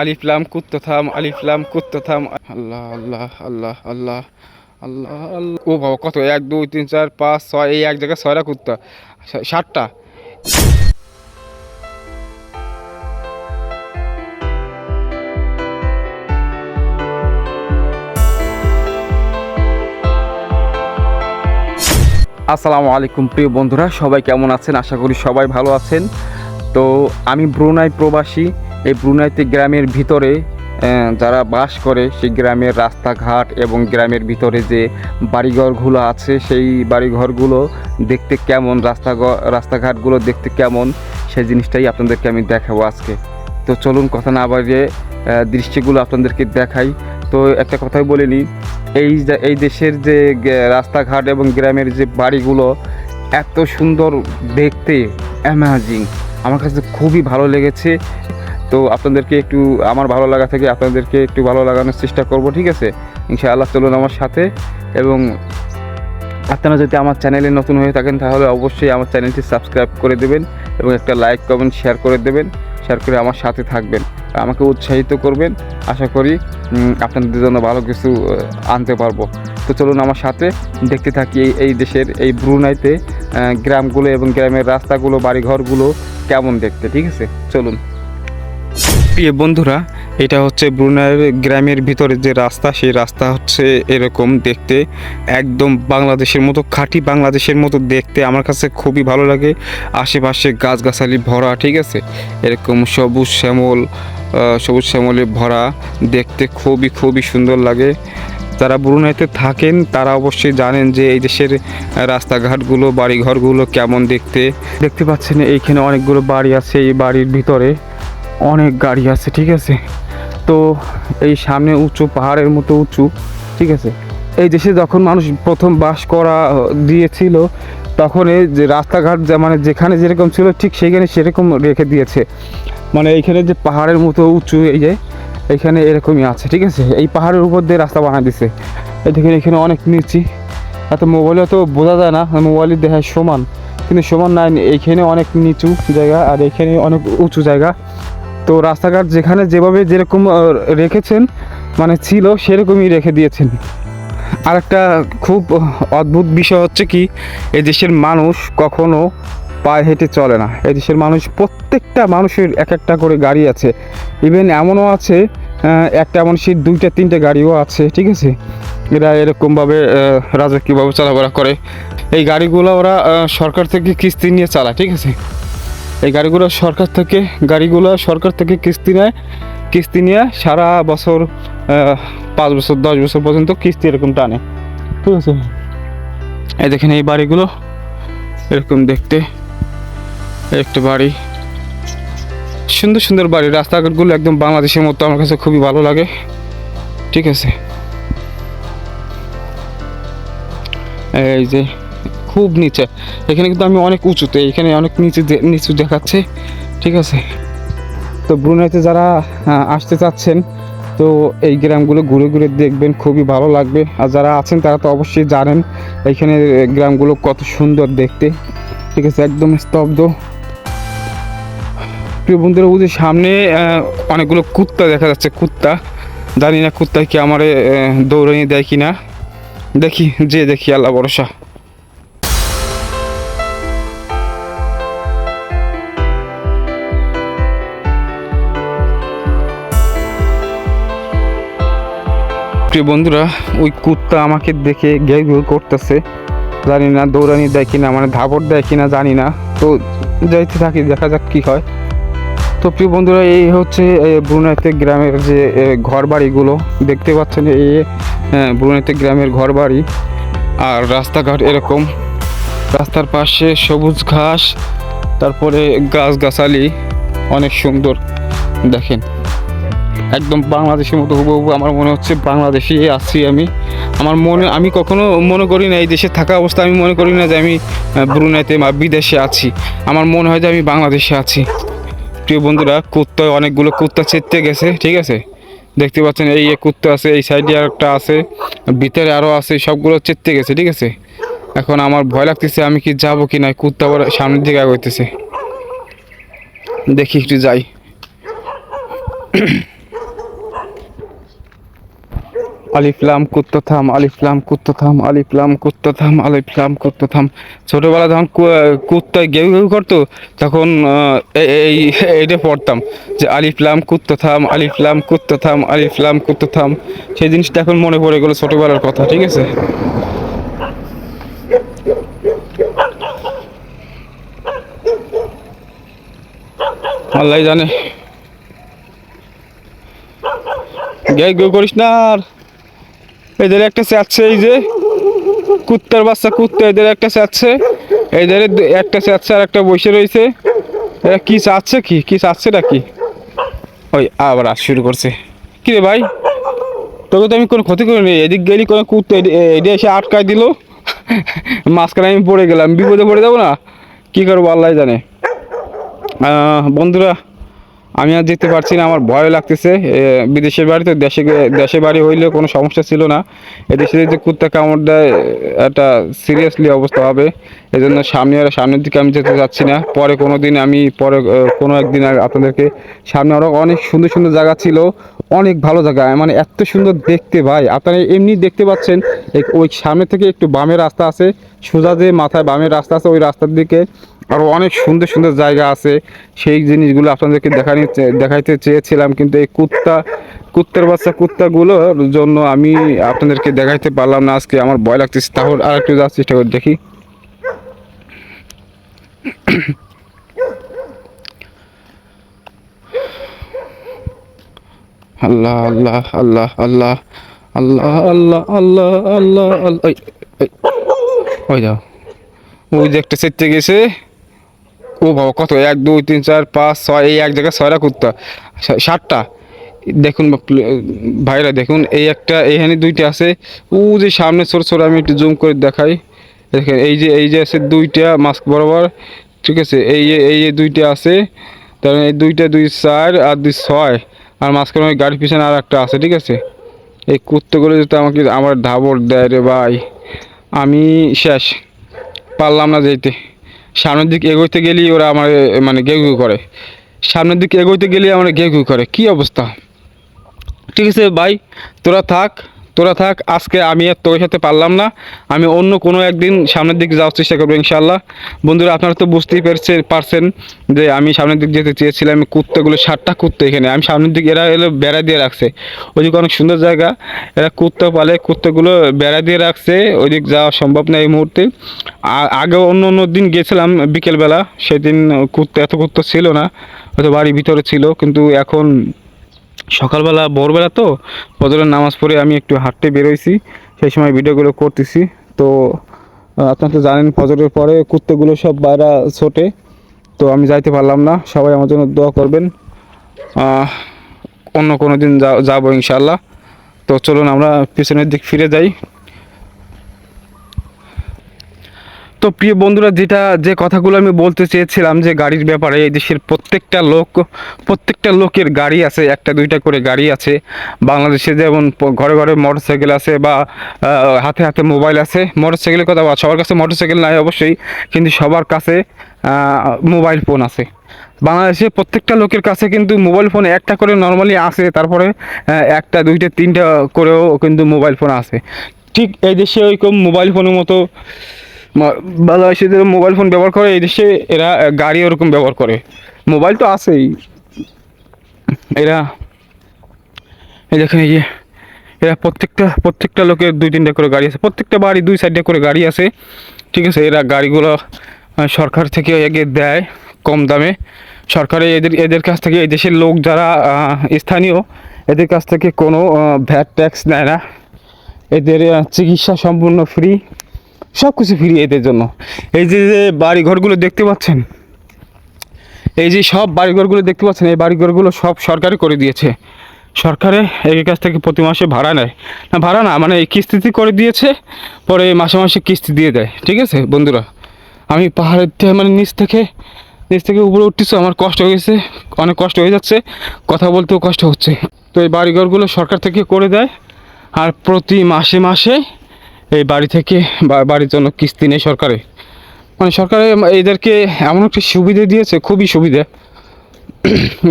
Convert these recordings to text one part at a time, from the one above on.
আলিফলাম কুত্তো থাম আলিফলাম কুত্তো থাম। আল্লাহ আল্লাহ আল্লাহ আল্লাহ আল্লাহ আল্লাহ। ও বাবা, কত? এক, দুই, তিন, চার, পাঁচ, ছয়, এই এক জায়গায় ছয়টা কুত্তা। ষাটটা আসসালামু আলাইকুম, প্রিয় বন্ধুরা। সবাই কেমন আছেন? আশা করি সবাই ভালো আছেন। তো, আমি ব্রুনাই প্রবাসী। এই ব্রুনাইতে গ্রামের ভিতরে যারা বাস করে, সেই গ্রামের রাস্তাঘাট এবং গ্রামের ভিতরে যে বাড়িঘরগুলো আছে, সেই বাড়িঘরগুলো দেখতে কেমন রাস্তা রাস্তাঘাটগুলো দেখতে কেমন, সেই জিনিসটাই আপনাদেরকে আমি দেখাবো আজকে। তো চলুন কথা না বাড়িয়ে দৃশ্যগুলো আপনাদেরকে দেখাই। তো একটা কথাই বলে নিই, এই এই দেশের যে রাস্তাঘাট এবং গ্রামের যে বাড়িগুলো, এত সুন্দর দেখতে অ্যামাজিং আমার কাছে খুবই ভালো লেগেছে। তো আপনাদেরকে একটু, আমার ভালো লাগা থেকে আপনাদেরকে একটু ভালো লাগানোর চেষ্টা করব, ঠিক আছে? ইনশাআল্লাহ চলুন আমার সাথে। এবং আপনারা যদি আমার চ্যানেলে নতুন হয়ে থাকেন, তাহলে অবশ্যই আমার চ্যানেলটি সাবস্ক্রাইব করে দেবেন এবং একটা লাইক, কমেন্ট, শেয়ার করে দেবেন। শেয়ার করে আমার সাথে থাকবেন। আমাকে উৎসাহিত করবেন। আশা করি আপনাদের জন্য ভালো কিছু আনতে পারব। তো চলুন আমার সাথে দেখতে থাকি এই দেশের এই ব্রুনাইতে গ্রামগুলো এবং গ্রামের রাস্তাগুলো, বাড়িঘরগুলো কেমন দেখতে, ঠিক আছে? চলুন। প্রিয় বন্ধুরা, এটা হচ্ছে ব্রুনাইয়ের গ্রামের ভিতরে যে রাস্তা, সেই রাস্তা হচ্ছে এরকম দেখতে, একদম বাংলাদেশের মতো, খাঁটি বাংলাদেশের মতো দেখতে আমার কাছে খুবই ভালো লাগে। আশেপাশে গাছগাছালি ভরা, ঠিক আছে? এরকম সবুজ শ্যামল সবুজ শ্যামলে ভরা, দেখতে খুবই খুবই সুন্দর লাগে। যারা ব্রুনাইতে থাকেন, তারা অবশ্যই জানেন যে এই দেশের রাস্তাঘাটগুলো, বাড়িঘরগুলো কেমন দেখতে। দেখতে পাচ্ছেন এইখানে অনেকগুলো বাড়ি আছে এই বাড়ির ভিতরে। অনেক গাড়ি আছে, ঠিক আছে? তো এই সামনে উঁচু, পাহাড়ের মতো উঁচু, ঠিক আছে? এই দেশে যখন মানুষ প্রথম বাস করা দিয়েছিল, তখন এই যে রাস্তাঘাট মানে যেখানে যেরকম ছিল, ঠিক সেইখানে সেরকম রেখে দিয়েছে। মানে এইখানে যে পাহাড়ের মতো উঁচু, এই যে এখানে এরকমই আছে, ঠিক আছে? এই পাহাড়ের উপর দিয়ে রাস্তা বানিয়ে দিছে। এই দেখেন, এখানে অনেক নিচি এত মোবাইলে তো বোঝা যায় না, মোবাইলে দেখায় সমান। কিন্তু সমান নাই, এইখানে অনেক নিচু জায়গা, আর এখানে অনেক উঁচু জায়গা। তো রাস্তাঘাট যেখানে যেভাবে যেরকম রেখেছেন মানে ছিল, সেরকমই রেখে দিয়েছেন। আরেকটা খুব অদ্ভুত বিষয় হচ্ছে কি, এই দেশের মানুষ কখনো পায়ে হেঁটে চলে না। এই দেশের মানুষ, প্রত্যেকটা মানুষের এক একটা করে গাড়ি আছে। ইভেন এমনও আছে একটা মানুষের দুইটা, তিনটে গাড়িও আছে, ঠিক আছে? এরা এরকমভাবে রাজকীয়ভাবে চলাফেরা করে। এই গাড়িগুলো ওরা সরকার থেকে কিস্তি নিয়ে চালায়, ঠিক আছে? এই গাড়িগুলো সরকার থেকে, গাড়িগুলো সরকার থেকে কিস্তি নেয়। কিস্তি নিয়ে সারা বছর পাঁচ বছর, দশ বছর পর্যন্ত কিস্তি এরকম টানে। ঠিক আছে? এই দেখেন এই বাড়িগুলো, এরকম দেখতে। একটা বাড়ি। সুন্দর সুন্দর বাড়ি। রাস্তাঘাটগুলো একদম বাংলাদেশের মতো, আমার কাছে খুবই ভালো লাগে। ঠিক আছে? এই যে খুব নিচে। এখানে কিন্তু আমি অনেক উঁচুতে, এখানে অনেক নিচে নিচু দেখাচ্ছে, ঠিক আছে? তো ব্রুনাইতে যারা আসতে চাচ্ছেন, তো এই গ্রামগুলো ঘুরে ঘুরে দেখবেন, খুবই ভালো লাগবে। আর যারা আছেন, তারা তো অবশ্যই জানেন, এখানে গ্রামগুলো কত সুন্দর দেখতে, ঠিক আছে? একদম স্তব্ধ। প্রিয় বন্ধুরা যে সামনে অনেকগুলো কুত্তা দেখা যাচ্ছে, কুত্তা। জানি না কুত্তা কি আমার দৌড়ানি দেয় কি না দেখি, যে দেখি, আল্লাহ ভরসা। প্রিয় বন্ধুরা, ওই কুত্তা আমাকে দেখে ঘেউ ঘেউ করতেছে। জানি না, দৌড়ানি দেয় কিনা মানে ধাপড় দেয় কিনা, জানি না। তো যাইতে থাকি, দেখা যাক কি হয়। তো প্রিয় বন্ধুরা, এই হচ্ছে ব্রুনাইতে গ্রামের যে ঘর বাড়িগুলো দেখতে পাচ্ছেন এই ব্রুনাইতে গ্রামের ঘর বাড়ি আর রাস্তাঘাট এরকম। রাস্তার পাশে সবুজ ঘাস, তারপরে গাছগাছালি, অনেক সুন্দর। দেখেন। একদম বাংলাদেশের মতো হুবহু আমার মনে হচ্ছে বাংলাদেশে আছি আমি। আমার মনে, আমি কখনো মনে করি না এই দেশে থাকা অবস্থা আমি মনে করি না যে আমি ব্রুনাইতে বা বিদেশে আছি। আমার মনে হয় যে আমি বাংলাদেশে আছি। প্রিয় বন্ধুরা, কুত্তা, অনেকগুলো কুত্তা চেতে গেছে, ঠিক আছে? দেখতে পাচ্ছেন, এই কুত্তা আছে, এই সাইডে আর একটা আছে, ভিতরে আরও আছে, সবগুলো চেতে গেছে, ঠিক আছে? এখন আমার ভয় লাগতেছে, আমি কি যাব কি না, কুত্তা আবার সামনের দিকে আগাইতেছে। দেখি একটু যাই। আলিফলাম কুত্তথাম আলিফলাম কুত্তথাম আলিফলাম কুত্তথাম আলিফলাম কুত্তথাম ছোটোবেলা যখন কুত্তায় গেউ গেউ করতো, তখন এই, এইটা পড়তাম যে আলিফলাম কুত্তথাম আলিফলাম কুত্তথাম আলিফলাম কুত্তথাম সেই জিনিসটা এখন মনে পড়ে গেলো ছোটোবেলার কথা, ঠিক আছে? আল্লাহ জানে। গেউ গেউ করিস না আর। এদের একটা চাচ্ছে এই যে, কুত্তার বাচ্চা, কুত্তা এদের একটা চাচ্ছে এদের একটা চাচ্ছে আর একটা বসে রয়েছে। এরা কি চাচ্ছে কি? কি চাচ্ছে নাকি? ওই আবার আস শুরু করছে। কি রে ভাই? তোকে তো আমি কোনো ক্ষতি করিনি। এদিক গেলি কোনো কুত্তা এদি- এদিকে এসে আটকায় দিল। মাঝখানে আমি পড়ে গেলাম। বিপদে পড়ে যাব না? কি করব আল্লাহ জানে। বন্ধুরা আমি আর যেতে পারছি না, আমার ভয় লাগতেছে। বিদেশের বাড়ি তো দেশে দেশে বাড়ি হইলেও কোনো সমস্যা ছিল না। এদেশে যদি কুত্তা কামড় দেয় একটা সিরিয়াসলি অবস্থা হবে। এই জন্য সামনে আর সামনের দিকে আমি যেতে চাচ্ছি না। পরে কোনো দিন আমি, পরে কোনো একদিন আপনাদেরকে সামনে আরও অনেক সুন্দর সুন্দর জায়গা ছিল। অনেক ভালো জায়গা। মানে এত সুন্দর দেখতে ভাই। আপনারা এমনি দেখতে পাচ্ছেন ওই সামনে থেকে একটু বামের রাস্তা আছে। সোজা যে মাথায় বামের রাস্তা আছে, ওই রাস্তার দিকে আরও অনেক সুন্দর সুন্দর জায়গা আছে। সেই জিনিসগুলো আপনাদেরকে দেখানি দেখাইতে চেয়েছিলাম, কিন্তু এই কুত্তা, কুত্তার বাচ্চা কুত্তাগুলোর জন্য আমি আপনাদেরকে দেখাইতে পারলাম না। আজকে আমার ভয় লাগতেছে। তাহলে আর একটু যাওয়ার চেষ্টা করে, দেখি। আল্লাহ আল্লাহ আল্লাহ আল্লাহ আল্লাহ আল্লাহ আল্লাহ আল্লাহ আল্লাহ ওই যাও। ওই যে একটা সেটে গেছে। ও বাবা, কত? এক, দুই, তিন, চার, পাঁচ, ছয়, এই এক জায়গায় ছয়টা কুত্তা। সাতটা। দেখুন ভাইরা, দেখুন, এই একটা এইখানে দুইটা আছে। ও যে সামনে ছোট ছোট, আমি একটু জুম করে দেখাই। দেখেন, এই যে এই যে আছে দুইটা মাস্ক বরাবর, ঠিক আছে? এই এই যে দুইটা আছে, তার মানে এই দুইটা দুই চার আর দুই ছয়, আর মাঝখানে ওই গাড়ির পিছনে আর একটা আছে, ঠিক আছে? এই কুত্তাগুলো যদি আমাকে আমার ধাবর দেয় রে ভাই, আমি শেষ, পারলাম না যেতে। সামনের দিকে এগোতে গেলেই ওরা আমার মানে ঘেউ করে। সামনের দিকে এগোতে গেলেই আমার ঘেউ করে। কি অবস্থা? ঠিক আছে ভাই তোরা থাক। তোরা থাক, আজকে আমি আর তোর সাথে পারলাম না। আমি অন্য কোনো একদিন সামনের দিকে যাওয়ার চেষ্টা করব ইনশাল্লাহ বন্ধুরা, আপনারা তো বুঝতেই পারছে, পারছেন যে আমি সামনের দিক যেতে চেয়েছিলাম আমি কুত্তাগুলো, সাতটা কুত্তা এখানে। আমি সামনের দিকে, এরা এলো বেড়া দিয়ে রাখছে। ওইদিকে অনেক সুন্দর জায়গা। এরা কুত্তা পালে, কুত্তাগুলো বেড়া দিয়ে রাখছে। ওইদিক যাওয়া সম্ভব না এই মুহূর্তে। আগে অন্য অন্য দিন গেছিলাম বিকেলবেলা। সেদিন কুত্তা, এত কুত্তা ছিল না। হয়তো বাড়ির ভিতরে ছিল, কিন্তু এখন সকালবেলা, ভোরবেলা তো ফজরের নামাজ পড়ে আমি একটু হাঁটতে বেরোইছি, সেই সময় ভিডিওগুলো করতেছি। তো আপনার তো জানেন ফজরের পরে কুত্তেগুলো সব বাইরা ছোটে, তো আমি যাইতে পারলাম না। সবাই আমার জন্য দোয়া করবেন। অন্য কোনো দিন যাব ইনশাল্লাহ তো চলুন আমরা পিছনের দিক ফিরে যাই। তো প্রিয় বন্ধুরা, যেটা, যে কথাগুলো আমি বলতে চেয়েছিলাম যে গাড়ির ব্যাপারে, এই দেশের প্রত্যেকটা লোক, প্রত্যেকটা লোকের গাড়ি আছে, একটা, দুইটা করে গাড়ি আছে। বাংলাদেশে যেমন ঘরে ঘরে মোটর সাইকেল আছে বা হাতে হাতে মোবাইল আছে মোটর সাইকেলের কথা সবার কাছে মোটর সাইকেল নাই অবশ্যই, কিন্তু সবার কাছে মোবাইল ফোন আছে। বাংলাদেশে প্রত্যেকটা লোকের কাছে কিন্তু মোবাইল ফোন একটা করে নর্মালি আছে, তারপরে একটা, দুইটা, তিনটা করেও কিন্তু মোবাইল ফোন আছে। ঠিক এই দেশে ওইরকম মোবাইল ফোনের মতো বাংলাদেশে যারা মোবাইল ফোন ব্যবহার করে, এই দেশে এরা গাড়ি ওরকম ব্যবহার করে। মোবাইল তো আছেই। এরা, এই দেখেন এই যে, এরা প্রত্যেকটা প্রত্যেকটা লোকের দুই তিনটা করে গাড়ি আছে। প্রত্যেকটা বাড়ি দুই সাইডে করে গাড়ি আছে। ঠিক আছে, এরা গাড়িগুলো সরকার থেকে এগে দেয় কম দামে। সরকারে এদের এদের কাছ থেকে, এই দেশের লোক যারা স্থানীয়, এদের কাছ থেকে কোনো ভ্যাট ট্যাক্স নেয় না। এদের চিকিৎসা সম্পূর্ণ ফ্রি। সব কিছু ফ্রি এদের জন্য। এই যে যে বাড়ি ঘরগুলো দেখতে পাচ্ছেন? এই যে সব বাড়িঘরগুলো দেখতে পাচ্ছেন, এই বাড়িঘরগুলো সব সরকারি করে দিয়েছে। সরকারে এর কাছ থেকে প্রতি মাসে ভাড়া নেয়। না, ভাড়া না মানে কিস্তিতে করে দিয়েছে, পরে মাসে মাসে কিস্তি দিয়ে দেয়। ঠিক আছে, বন্ধুরা? আমি পাহাড়ের মানে নিচ থেকে নিচ থেকে উপরে উঠতেছি, আমার কষ্ট হয়ে গেছে অনেক কষ্ট হয়ে যাচ্ছে, কথা বলতেও কষ্ট হচ্ছে। তো এই বাড়িঘরগুলো সরকার থেকে করে দেয়, আর প্রতি মাসে মাসে এই বাড়ি থেকে বাড়ির জন্য কিস্তি নেই সরকারে। মানে সরকারে এদেরকে এমন একটা সুবিধা দিয়েছে, খুবই সুবিধা।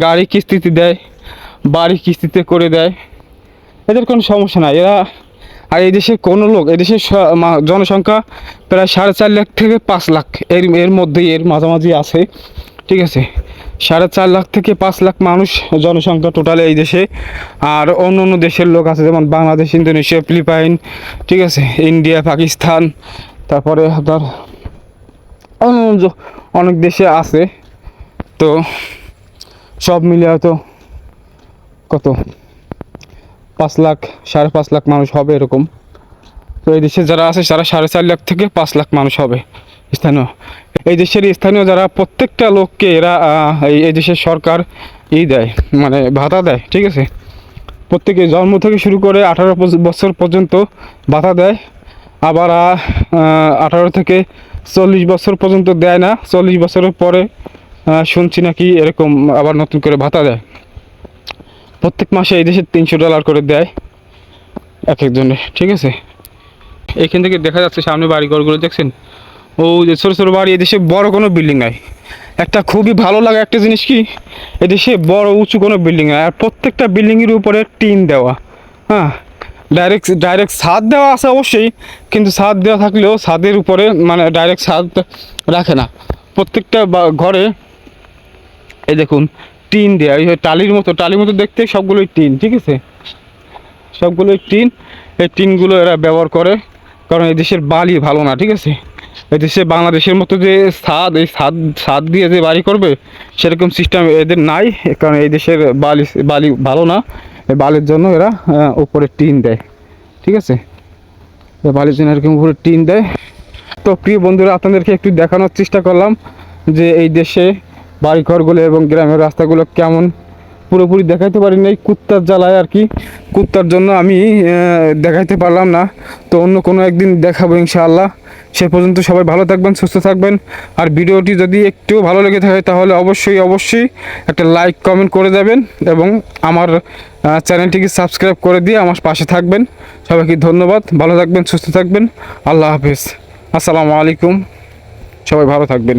গাড়ি কিস্তিতে দেয়, বাড়ি কিস্তিতে করে দেয়। এদের কোনো সমস্যা নাই। এরা, আর এই দেশের কোনো লোক, এই দেশের জনসংখ্যা প্রায় সাড়ে চার লাখ থেকে পাঁচ লাখ। এর এর মধ্যেই, এর মাঝামাঝি আছে। ঠিক আছে। সাড়ে চার লাখ থেকে পাঁচ লাখ মানুষ জনসংখ্যা টোটাল এই দেশে। আর অন্য অন্য দেশের লোক আছে, যেমন বাংলাদেশ, ইন্দোনেশিয়া, ফিলিপাইন, ঠিক আছে, ইন্ডিয়া, পাকিস্তান, তারপরে আপনার অনেক দেশে আছে। তো সব মিলে হয়তো কত? পাঁচ লাখ, সাড়ে পাঁচ লাখ মানুষ হবে এরকম। তো এই দেশে যারা আছে, তারা সাড়ে চার লাখ থেকে পাঁচ লাখ মানুষ হবে। স্থানীয় এই দেশের স্থানীয় যারা প্রত্যেকটা লোককে এরা এই দেশের সরকার ই দেয় মানে ভাতা দেয়, ঠিক আছে? প্রত্যেকে জন্ম থেকে শুরু করে আঠারো বছর পর্যন্ত ভাতা দেয়, আবার আঠারো থেকে চল্লিশ বছর পর্যন্ত দেয় না, চল্লিশ বছরের পরে শুনছি নাকি এরকম আবার নতুন করে ভাতা দেয়। প্রত্যেক মাসে এই দেশে তিনশো ডলার করে দেয় এক একজনের, ঠিক আছে? এইখান থেকে দেখা যাচ্ছে সামনে বাড়ি ঘরগুলো দেখছেন? ও যে ছোটো ছোটো বাড়ি, এদেশে বড় কোনো বিল্ডিং নাই। একটা খুবই ভালো লাগে একটা জিনিস কি, এদেশে বড় উঁচু কোনো বিল্ডিং নাই। আর প্রত্যেকটা বিল্ডিংয়ের উপরে টিন দেওয়া। হ্যাঁ ডাইরেক্ট ডাইরেক্ট ছাদ দেওয়া আছে অবশ্যই, কিন্তু ছাদ দেওয়া থাকলেও ছাদের উপরে মানে ডাইরেক্ট ছাদ রাখে না। প্রত্যেকটা ঘরে এই দেখুন, টিন দেওয়া এই টালির মতো টালির মতো দেখতে সবগুলোই টিন, ঠিক আছে? সবগুলোই টিন। এই টিনগুলো এরা ব্যবহার করে, কারণ এই দেশের বালি ভালো না, ঠিক আছে? এই দেশে বাংলাদেশের মতো যে ছাদ এই ছাদ ছাদ দিয়ে যে বাড়ি করবে, সেরকম সিস্টেম এদের নাই, কারণ এই দেশের বালি বালি ভালো না। বালির জন্য এরা উপরে টিন দেয়। ঠিক আছে? বালির জন্য এরকম উপরে টিন দেয়। তো প্রিয় বন্ধুরা, আপনাদেরকে একটু দেখানোর চেষ্টা করলাম যে এই দেশে বাড়িঘরগুলো এবং গ্রামের রাস্তাগুলো কেমন। পুরোপুরি দেখাইতে পারি নাই, কুত্তার জ্বালায় আর কি। কুত্তার জন্য আমি দেখাইতে পারলাম না। তো অন্য কোনো একদিন দেখাবো ইনশাআল্লাহ। সে পর্যন্ত সবাই ভালো থাকবেন, সুস্থ থাকবেন। আর ভিডিওটি যদি একটু ভালো লেগে থাকে, তাহলে অবশ্যই অবশ্যই একটা লাইক কমেন্ট করে দেবেন এবং আমার চ্যানেলটিকে সাবস্ক্রাইব করে দিয়ে আমার পাশে থাকবেন। সবাইকে ধন্যবাদ, ভালো থাকবেন, সুস্থ থাকবেন। আল্লাহ হাফিজ। আসসালামু আলাইকুম। সবাই ভালো থাকবেন।